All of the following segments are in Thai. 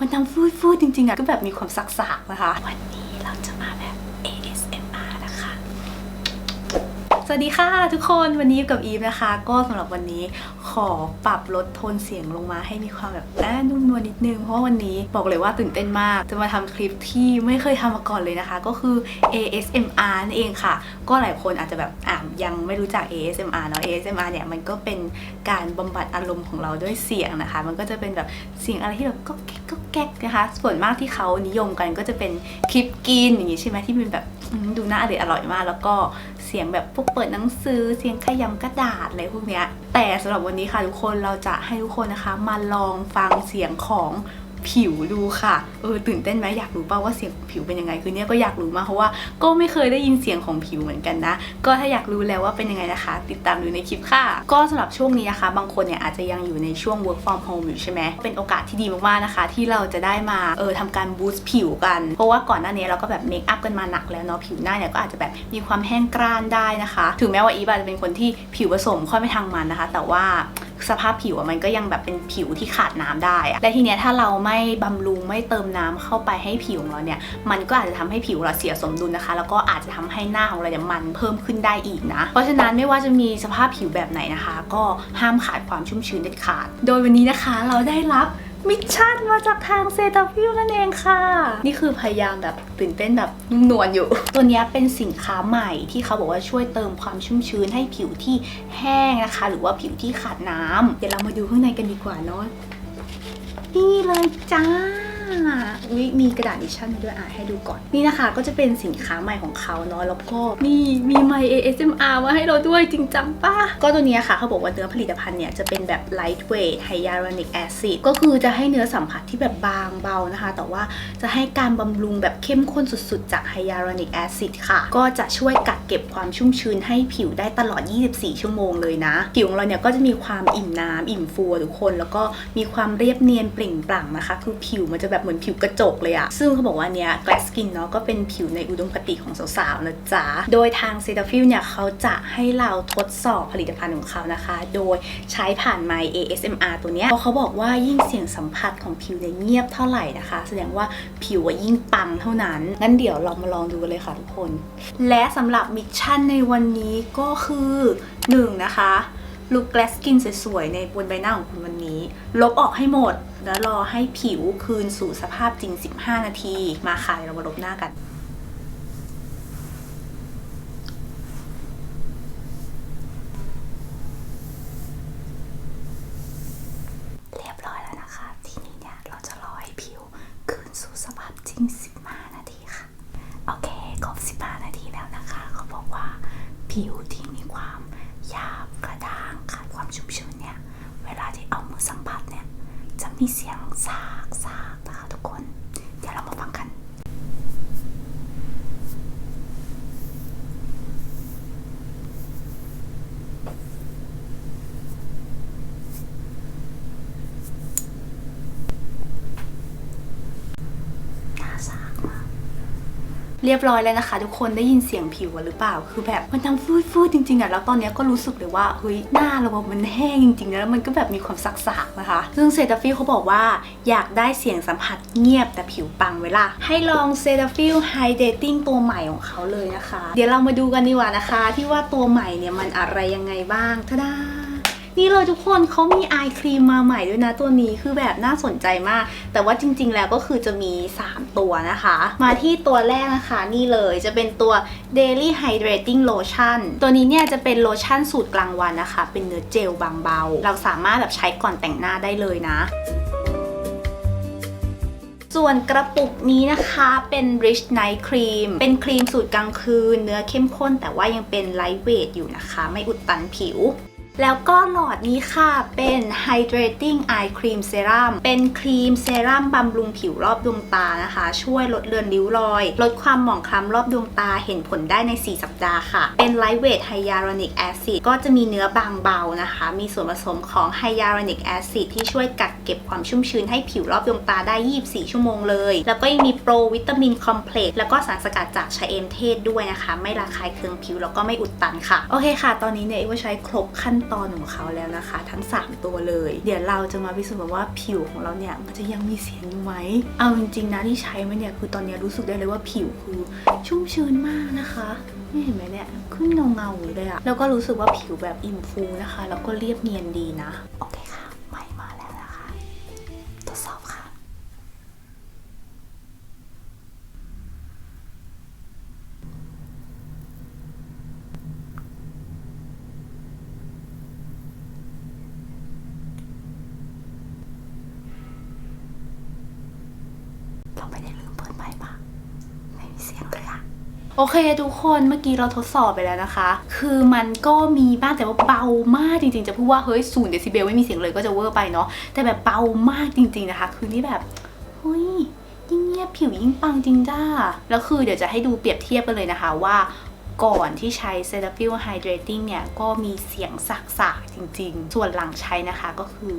มันทำฟูดฟูดจริงๆอะก็แบบมีความสักๆนะคะ วันนี้เราจะมาแบบ ASMR นะคะ สวัสดีค่ะทุกคนวันนี้กับอีฟนะคะ ก็สำหรับวันนี้ขอปรับลดโทนเสียงลงมาให้มีความแบบแอบนุ่มนวลนิดนึง เพราะวันนี้บอกเลยว่าตื่นเต้นมาก จะมาทำคลิปที่ไม่เคยทำมาก่อนเลยนะคะ ก็คือ ASMR นั่นเองค่ะ ก็หลายคนอาจจะแบบอ่ายังไม่รู้จัก ASMR เนาะ ASMR เนี่ยมันก็เป็นการบำบัดอารมณ์ของเราด้วยเสียงนะคะ มันก็จะเป็นแบบเสียงอะไรที่แบบก็แก๊กก็แก๊กนะคะ ส่วนมากที่เขานิยมกันก็จะเป็นคลิปกินอย่างงี้ใช่ไหมที่เป็นแบบ ดูน่าอร่อยอร่อยมาก แล้วก็เสียงแบบพวกเปิดหนังสือ เสียงขยำกระดาษอะไรพวกเนี้ยแต่สำหรับวันนี้ค่ะทุกคนเราจะให้ทุกคนนะคะ มาลองฟังเสียงของ ผิวดูค่ะเออตื่นเต้นไหมอยากรู้ป่าว่าเสียงผิวเป็นยังไงคือเนี้ยก็อยากรู้มากเพราะว่าก็ไม่เคยได้ยินเสียงของผิวเหมือนกันนะ ก็ถ้าอยากรู้แล้วว่าเป็นยังไงนะคะ ติดตามดูในคลิปค่ะ ก็สำหรับช่วงนี้นะคะ บางคนเนี่ยอาจจะยังอยู่ในช่วง work from home อยู่ใช่ไหมเป็นโอกาสที่ดีมากๆนะคะ ที่เราจะได้มาเออทำการบูสต์ผิวกัน เพราะว่าก่อนหน้านี้เราก็แบบเมคอัพกันมาหนักแล้วเนาะผิวหน้าเนี่ยก็อาจจะแบบมีความแห้งกร้านได้นะคะ ถึงแม้ว่าอีฟอาจจะเป็นคนที่ผิวผสมค่อยไม่ทางมันนะคะ แต่ว่า สภาพผิวอะมันก็ยังแบบเป็นผิวที่ขาดน้ำได้และทีเนี้ยถ้าเราไม่บำรุงไม่เติมน้ำเข้าไปให้ผิวของเราเนี่ยมันก็อาจจะทำให้ผิวเราเสียสมดุลนะคะ แล้วก็อาจจะทำให้หน้าของเราเนี่ยมันเพิ่มขึ้นได้อีกนะ เพราะฉะนั้นไม่ว่าจะมีสภาพผิวแบบไหนนะคะ ก็ห้ามขาดความชุ่มชื้นเด็ดขาด โดยวันนี้นะคะเราได้รับ มิชชั่นมาจากทางเซตาฟิวนั่นเองค่ะ นี่คือพยายามแบบตื่นเต้นแบบนุ่มนวลอยู่ ตัวนี้เป็นสินค้าใหม่ที่เขาบอกว่าช่วยเติมความชุ่มชื้นให้ผิวที่แห้งนะคะ หรือว่าผิวที่ขาดน้ำเดี๋ยวเรามาดูข้างในกันดีกว่าเนาะนี่เลยจ้า อุ๊ยมีกระดาษดิชั่นมาด้วยอะให้ดูก่อน นี่นะคะก็จะเป็นสินค้าใหม่ของเขาเนาะแล้วก็นี่มีไมค์ ASMR มาให้เราด้วยจริงจังป้าก็ตัวนี้ค่ะเขาบอกว่าเนื้อผลิตภัณฑ์เนี่ยจะเป็นแบบ lightweight hyaluronic acid ก็คือจะให้เนื้อสัมผัสที่แบบบางเบานะคะ แต่ว่าจะให้การบำรุงแบบเข้มข้นสุดๆ จาก hyaluronic acid ค่ะ ก็จะช่วยกักเก็บความชุ่มชื้นให้ผิวได้ตลอด 24 ชั่วโมงเลยนะ ผิวของเราเนี่ยก็จะมีความอิ่มน้ำอิ่มฟูอะทุกคน แล้วก็มีความเรียบเนียนเปล่งปลั่งนะคะ คือผิวมันจะแบบเหมือนผิวกระจกเลยอะซึ่งเขาบอกว่าเนี้ย glass skin เนาะก็เป็นผิวในอุดมคติของสาวๆนะจ๊ะ โดยทาง c e t a f i l เนี่ยเขาจะให้เราทดสอบผลิตภัณฑ์ของเขานะคะ โดยใช้ผ่านไมค์ ASMR ตัวเนี้ยเพราะเขาบอกว่ายิ่งเสียงสัมผัสของผิวเนี่ยเงียบเท่าไหร่นะคะ แสดงว่าผิวยิ่งปังเท่านั้น งั้นเดี๋ยวเรามาลองดูกันเลยค่ะทุกคน และสำหรับมิชชั่นในวันนี้ก็คือหนึ่งนะคะลุค glass skin สวยๆในบนใบหน้าของคุณวันนี้ ลบออกให้หมด แล้วรอให้ผิวคืนสู่สภาพจริง 15 นาที มาค่ะเดี๋ยวเรามาลบหน้ากันเรี จะมีเสียงซากซากนะคะทุกคน เดี๋ยวเรามาฟังกัน น่าซากมาก เรียบร้อยแล้วนะคะ ทุกคนได้ยินเสียงผิวหรือเปล่า คือแบบมันทำฟูดฟูดจริงๆอะแล้วตอนนี้ก็รู้สึกเลยว่าเฮ้ยหน้าเราอะมันแห้งจริงๆแล้วมันก็แบบมีความสักๆนะคะ ซึ่งเซตาฟิลเขาบอกว่าอยากได้เสียงสัมผัสเงียบแต่ผิวปังเวลาให้ลองเซตาฟิลไฮเดตติ้งตัวใหม่ของเขาเลยนะคะ เดี๋ยวเรามาดูกันดีกว่านะคะ ที่ว่าตัวใหม่เนี่ยมันอะไรยังไงบ้างทะดา นี่เลยทุกคนเขามีไอครีมมาใหม่ด้วยนะตัวนี้คือแบบน่าสนใจมาก แต่ว่าจริง ๆ แล้วก็คือจะมี 3 ตัวนะคะ มาที่ตัวแรกนะคะ นี่เลยจะเป็นตัว Daily Hydrating Lotion ตัวนี้เนี่ยจะเป็นโลชั่นสูตรกลางวันนะคะ เป็นเนื้อเจลบางเบา เราสามารถแบบใช้ก่อนแต่งหน้าได้เลยนะส่วนกระปุกนี้นะคะเป็น Rich Night Cream เป็นครีมสูตรกลางคืน เนื้อเข้มข้นแต่ว่ายังเป็น Lightweight อยู่นะคะ ไม่อุดตันผิว แล้วก็หลอดนี้ค่ะ เป็น Hydrating Eye Cream Serum เป็นครีมเซรั่มบำรุงผิวรอบดวงตานะคะ ช่วยลดเลือนริ้วรอย ลดความหมองคล้ำรอบดวงตาเห็นผลได้ใน 4 สัปดาห์ค่ะ เป็น Lightweight Hyaluronic Acid ก็จะมีเนื้อบางเบานะคะ มีส่วนผสมของ Hyaluronic Acid ที่ช่วยกักเก็บความชุ่มชื้นให้ผิวรอบดวงตาได้ 24 ชั่วโมงเลย แล้วก็ยังมีโปรวิตามินคอมเพล็กซ์แล้วก็สารสกัดจากชะเอมเทศด้วยนะคะ ไม่ระคายเคืองผิวแล้วก็ไม่อุดตันค่ะ โอเคค่ะ ตอนนี้เนี่ยเอว่าใช้ครบขั้นตอนของเขาแล้วนะคะ ทั้ง 3 ตัวเลย เดี๋ยวเราจะมาพิสูจน์ว่าผิวของเราเนี่ยมันจะยังมีเสียงอยู่ไหมเอาจริงๆนะที่ใช้มันเนี่ยคือตอนนี้รู้สึกได้เลยว่าผิวคือชุ่มชื้นมากนะคะนี่เห็นไหมเนี่ยขึ้นเงาเงาๆเลยอะแล้วก็รู้สึกว่าผิวแบบอิ่มฟูนะคะ แล้วก็เรียบเนียนดีนะโอเค สียงเลยอะโอเคทุกคนเมื่อกี้เราทดสอบไปแล้วนะคะ คือมันก็มีบ้างแต่ว่าเบามากจริงๆ จะพูดว่าเฮ้ยศูนย์เดซิเบลไม่มีเสียงเลยก็จะเวอร์ไปเนาะแต่แบบเบามากจริง ๆนะคะ คือนี่แบบเฮ้ยยิ่งเงียบผิวยิ่งปังจริงจ้าแล้วคือเดี๋ยวจะให้ดูเปรียบเทียบกันเลยนะคะว่าก่อนที่ใช้ Cetaphil Hydrating เนี่ยก็มีเสียงสักๆจริงๆ ส่วนหลังใช้นะคะก็คือ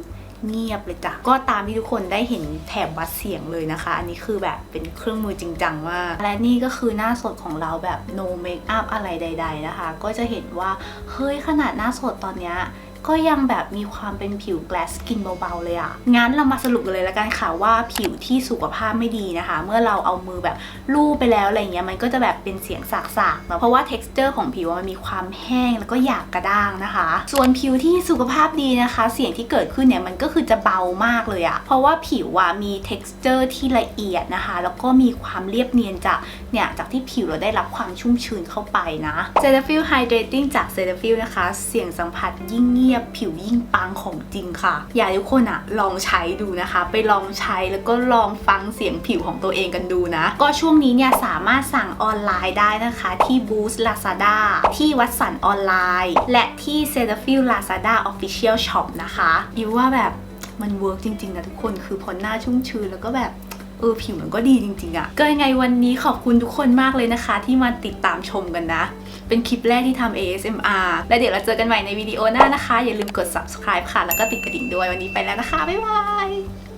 เงียบเลยจ้ะ ก็ตามที่ทุกคนได้เห็นแถบวัดเสียงเลยนะคะ อันนี้คือแบบเป็นเครื่องมือจริงจังมาก และนี่ก็คือหน้าสดของเราแบบ no make up อะไรใด ๆ นะคะ ก็จะเห็นว่า เฮ้ยขนาดหน้าสดตอนเนี้ย ก็ยังแบบมีความเป็นผิว glass skin เบาๆเลยอะงั้นเรามาสรุปกันเลยละกันค่ะว่าผิวที่สุขภาพไม่ดีนะคะ เมื่อเราเอามือแบบลูบไปแล้วอะไรเงี้ยมันก็จะแบบเป็นเสียงสากๆเนอะเพราะว่า texture ของผิวมันมีความแห้งแล้วก็หยาบกระด้างนะคะ ส่วนผิวที่สุขภาพดีนะคะ เสียงที่เกิดขึ้นเนี่ยมันก็คือจะเบามากเลยอะเพราะว่าผิวอะมี texture ที่ละเอียดนะคะ แล้วก็มีความเรียบเนียนจากเนี่ยจากที่ผิวเราได้รับความชุ่มชื้นเข้าไปนะ Cetaphil Hydrating จาก Cetaphil นะคะ เสียงสัมผัสยิ่งเงียบผิวยิ่งปังของจริงค่ะ อยากให้ทุกคนอะลองใช้ดูนะคะ ไปลองใช้แล้วก็ลองฟังเสียงผิวของตัวเองกันดูนะ ก็ช่วงนี้เนี่ยสามารถสั่งออนไลน์ได้นะคะที่ Boost Lazada ที่วัดสันออนไลน์ และที่ Cetaphil Lazada Official Shop นะคะอิวว่าแบบมันเวิร์กจริงๆนะทุกคนคือพอหน้าชุ่มชื้นแล้วก็แบบ เออผิวมันก็ดีจริงๆอะ่ะ ก็ยังไงวันนี้ขอบคุณทุกคนมากเลยนะคะ ที่มาติดตามชมกันนะ เป็นคลิปแรกที่ทำ ASMR และเดี๋ยวเราเจอกันใหม่ในวิดีโอหน้านะคะ อย่าลืมกด subscribe ค่ะ แล้วก็ติดกระดิ่งด้วยวันนี้ไปแล้วนะคะ บ๊ายบาย